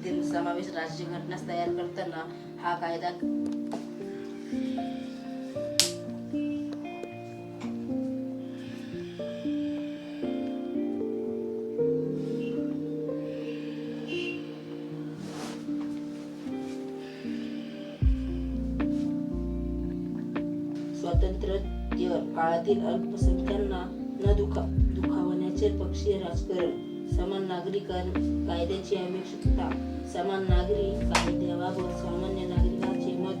तत्वांमधील समावेश राज्यघटना तयार करताना हा कायदा स्वातंत्र्य काळातील अल्पसंख्यांना न दुखा दुखावण्याचे पक्षीय राजकारण. समान नागरी कर- कायद्याची आवश्यकता समान नागरी कायद्याबाबत सामान्य नागरिकांचे मत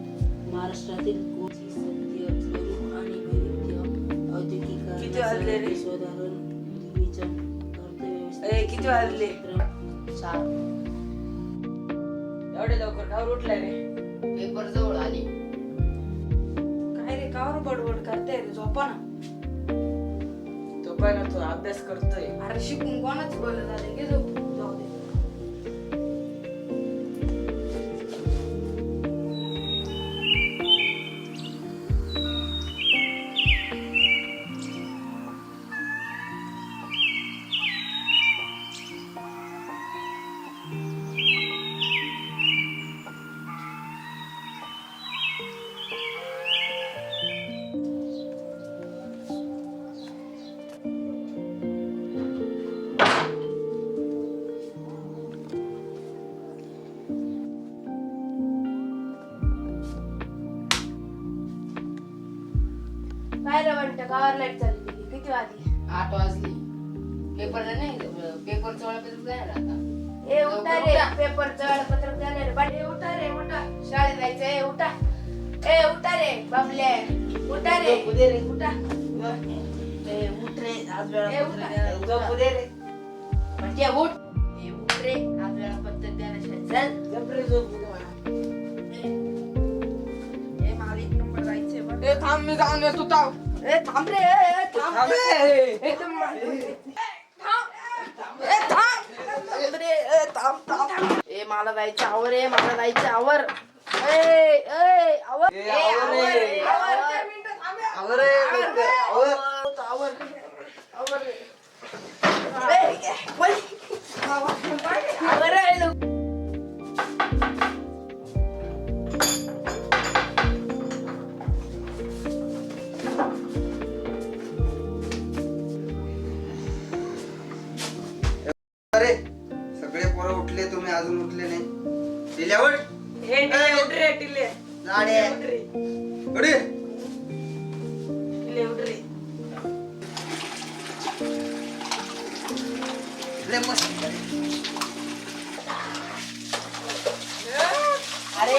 महाराष्ट्रातील सत्य स्वरूप आणि वैविध्य विवेचन वाजले? चार. एवढे लवकर कावर उठलाय रे? पेपर जवळ आले. काय रे कावर बडबड करते रे झोपा ना. तो अभ्यास करतोय. अरे शिकून कोणाच बोलत आले की काय रे म्हणतं गावावर लाइट चालली गेली किती वाजली? आठ वाजले. पेपर नाही? पेपरचं वेळापत्रक जाणार आता ए उठा रे. पेपरचं वेळापत्रक झालं रे बाटे उठा रे उठा. शाळेत जायचं ए उठा. ए उठा रे बाबले उठा रे. झोपू दे रे. उठा. ए, उठ रे. आज उठ. वेळापत्रक झोपू दे रे. म्हणजे उठ. ए, उठ रे. आज वेळापत्रक द्यायला शाळेत. चल. झोप रे झोपू दे. थांब मी जाऊन येतो ताव ए थांब रे ए, ए, थांब थांब रे. ए, थांब. ए, थांब. थांब रे, ए, थांब, थांब. ए मला जायचं आवर ए मला जायचं आवर ए ए आवर ए, ए, आवर रे. आवर आवर. थांब. आवर. आवर. आवर आवर अरे सगळे पोरं उठले तुम्ही अजून उठले नाही. दिल्यावर ए, टिले, उठ. रे टिले जाडे उठ रे. उडी. टिले, उठ रे. लय मस्त अरे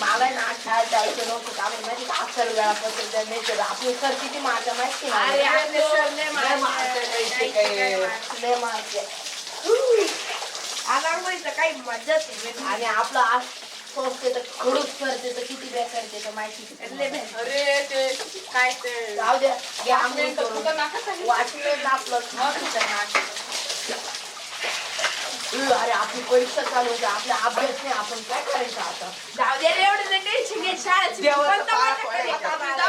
मला ना शाळेत जायचं नव्हतं का द्या नाही तर आपले सर किती मारता माहिती ना अरे आपले सर लय लय मारतात. मारतात, काही- काही- माहिती काही मजाच आहे. आणि आपलं आज संस्थेत खडूस करते तर किती बेकार करते तर माहिती. अरे ते काय ते जाऊ द्या घ्या आंघोळ करून. वाटलं आपलं अरे आपली परीक्षा चालू होती आपला अभ्यास नाही आपण काय करायचं आता जाऊ दे रे एवढं नाही टेन्शन घे शाळेत? जाऊ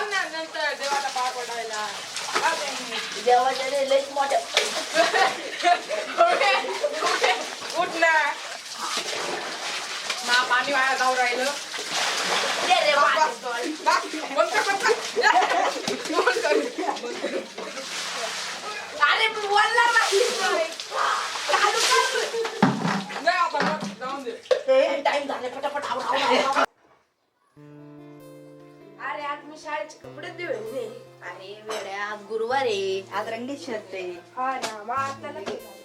ना नंतर देवाला पाय पडायला जाऊ दे. देवाच्या रे लईच मोठ्या उठे, मा पाणी वाया जाऊ राहिलं. अरे बोलला. नाही. आता जाऊन दे. टाइम झाले फटाफट आवर, आवर, आवर. अरे आज मी शाळेचे कपडे दिले अरे वेड्या आज गुरुवार आहे. आज रंगीत शर्ट आहे. हा ना मग आता लगेच.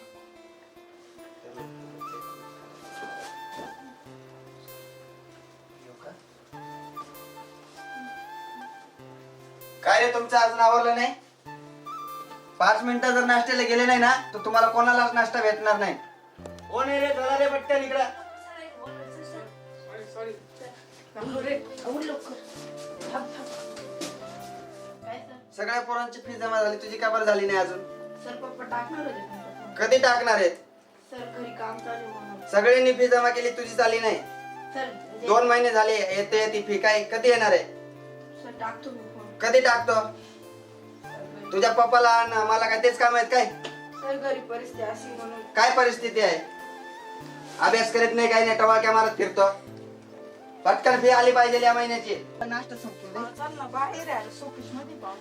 काय रे तुमचं अजून आवरलं नाही? पाच मिनिटं जर नाश्त्याला गेले नाही ना तर तुम्हाला कोणालाच नाश्ता भेटणार नाही. हो नाही रे चला रे पटकन इकडं. सगळ्या पोरांची फी जमा झाली तुझी का बरं झाली नाही अजून? सर पप्पा टाकणार होते कधी टाकणार आहेत? सर घरी काम चालू आहे म्हणून सगळ्यांनी फी जमा केली तुझी झाली नाही. सर दोन महिने झाले येते ती फी काय कधी येणार आहे? सर टाकतो मी. कधी टाकतो? तुझ्या पप्पाला आणि आम्हाला काय तेच काम आहेत काय? सर परिस्थिती अशी म्हणून. काय परिस्थिती आहे? अभ्यास करीत नाही काही नाही टवाळक्या मारत फिरतो. पटकन फी आली पाहिजे या महिन्याची. नाश्ता संपतो रे. चल ना बाहेर आहे. सोपीसमध्ये पाहू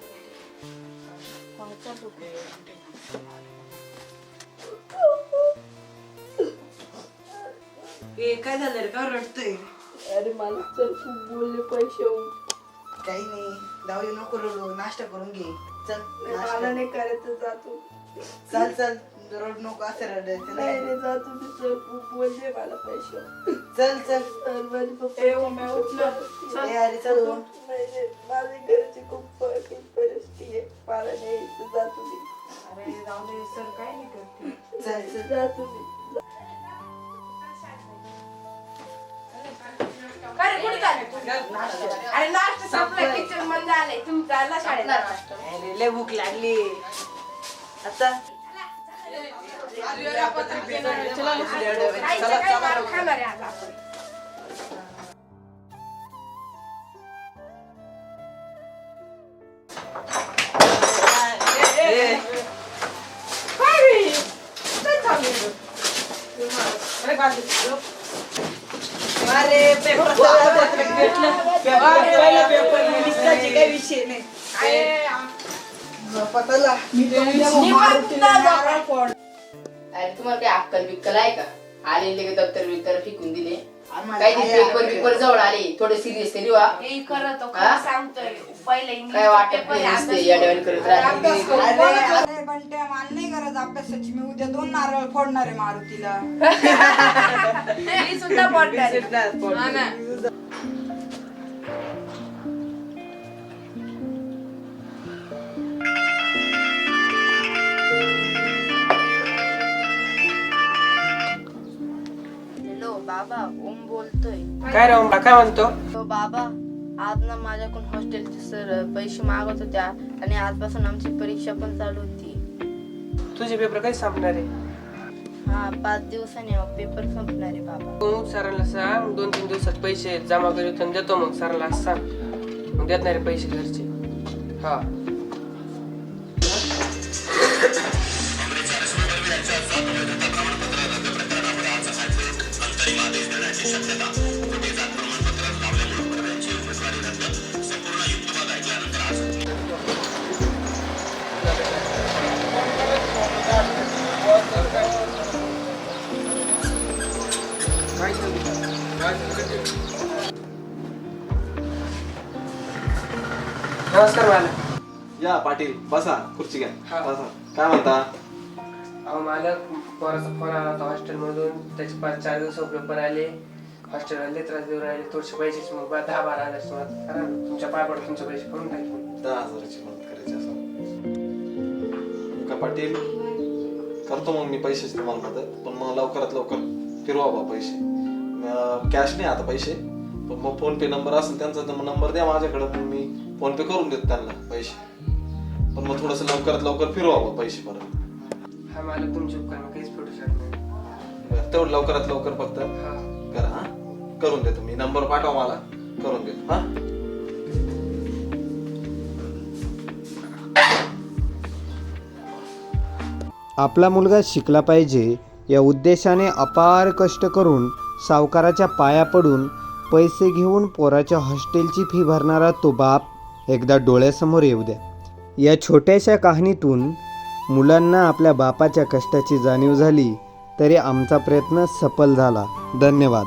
ए काय झालं रे? का रडतोय? अरे मला सर खूप बोलले पैसे. काही नाही. जाऊ दे, नको रडू. नाश्ता करून घे. चल मला नाश्ता. नाही करायचं जातो चल चल. रड नको असं रडायचं नाही जातो मी खूप बोलले मला पैसे. चल चल. सर माझे पप्पा ए, ओम्या, उठलं. ए, अरे, चल, उठ. नाही रे, माझ्या घरची खूप परिस्थिती आहे. मला नाही यायचं, जातो मी अरे जाऊ दे सर काय नाही करते चल चल. जातो मी कुठे चालले? अरे नाश्ता संपला किचनमध्ये आले तुम्ही चालला शाळेत आता. अरे लय भूक लागली आता मारून खाणार आहे आज आपण विषय नाही तुम्हाला काही अक्कल बिक्कल आहे का? आलेले का दप्तर बिप्तर फेकून दिले काही पेपर. बिपर जवळ आले थोडे सिरियस तरी वा हे करत? खरं सांगतोय पहिले काय वाटत नाही नुसते करत राहते अभ्यास करू. अरे अरे बंट्या मला नाही गरज अभ्यासाची मी उद्या दोन नारळ फोडणार आहे मारुतीला मी सुद्धा पडणार आहे. हा ना. काय रे ओमला? काय म्हणतो? तो बाबा आज ना माझ्याकडून हॉस्टेलचे सर पैसे मागत होत्या आणि आजपासून आमची परीक्षा पण चालू होती. तुझे पेपर काही संपणार आहे? हा पाच दिवसांनी मग पेपर संपणार आहे बाबा. तू सरांना सांग? दोन तीन दिवसात पैसे जमा करीत आणि देतो मग सरांना असं सांग. मग देत नाही रे पैसे घरचे. हा. नमस्कार मला या पाटील बसा खुर्ची घ्या. हा. बसा. काय म्हणता? अहो मला पोराचा फोन आला होता हॉस्टेल मधून त्याचे पाच चार दिवस पेपर आले. हॉस्टेलला लय त्रास देऊन राहिले. थोडेसे पैशाचे मग बा- दहा बारा हजार करा ना. तुमच्या पाय पडतो तुमचे पैसे करून टाकेन दहा हजाराची मदत करायची असं. का पाटील? करतो मग मी पैशाची तुम्हाला मदत. पण मग लवकरात लवकर फिरवा बा पैसे. कॅश नाही आता पैसे. पण मग फोन पे नंबर असेल त्यांचा नंबर द्या माझ्याकडे. मग मी फोन पे करून देतो त्यांना पैसे. पण मग थोडस लवकरात लवकर फिरवा बा पैसे परत. हा मला तुमचे उपकार मी काहीच फेडू शकत नाही. बरं, तेवढं लवकरात लवकर फक्त हा. करा हा. करून देतो मी. नंबर पाठवा मला. करून देतो हा. आपला मुलगा शिकला पाहिजे या उद्देशाने अपार कष्ट करून सावकाराच्या पाया पडून पैसे घेऊन पोराच्या हॉस्टेलची फी भरणारा तो बाप एकदा डोळ्यासमोर येऊ द्या. या छोट्याशा कहाणीतून मुलांना आपल्या बापाच्या कष्टाची जाणीव झाली तरी आमचा प्रयत्न सफल झाला. धन्यवाद.